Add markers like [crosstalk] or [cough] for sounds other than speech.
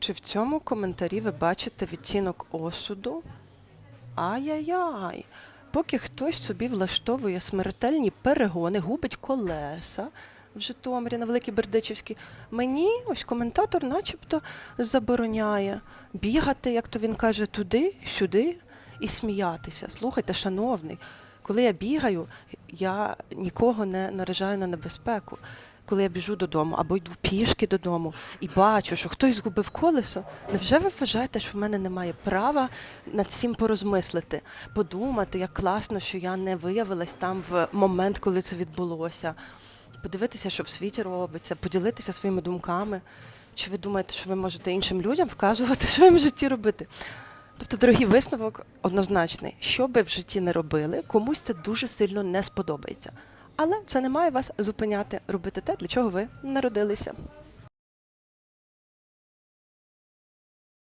Чи в цьому коментарі ви бачите відтінок осуду? Ай-яй-яй. Поки хтось собі влаштовує смертельні перегони, губить колеса в Житомирі на Великій Бердичівській, мені ось коментатор начебто забороняє бігати, як то він каже, туди, сюди і сміятися. Слухайте, шановний, коли я бігаю, я нікого не наражаю на небезпеку. Коли я біжу додому або йду пішки додому і бачу, що хтось згубив колесо, невже ви вважаєте, що в мене немає права над цим порозмислити, подумати, як класно, що я не виявилась там в момент, коли це відбулося, подивитися, що в світі робиться, поділитися своїми думками. Чи ви думаєте, що ви можете іншим людям вказувати, [laughs] що їм в житті робити? Тобто, дорогий висновок однозначний, що би в житті не робили, комусь це дуже сильно не сподобається. Але це не має вас зупиняти робити те, для чого ви народилися.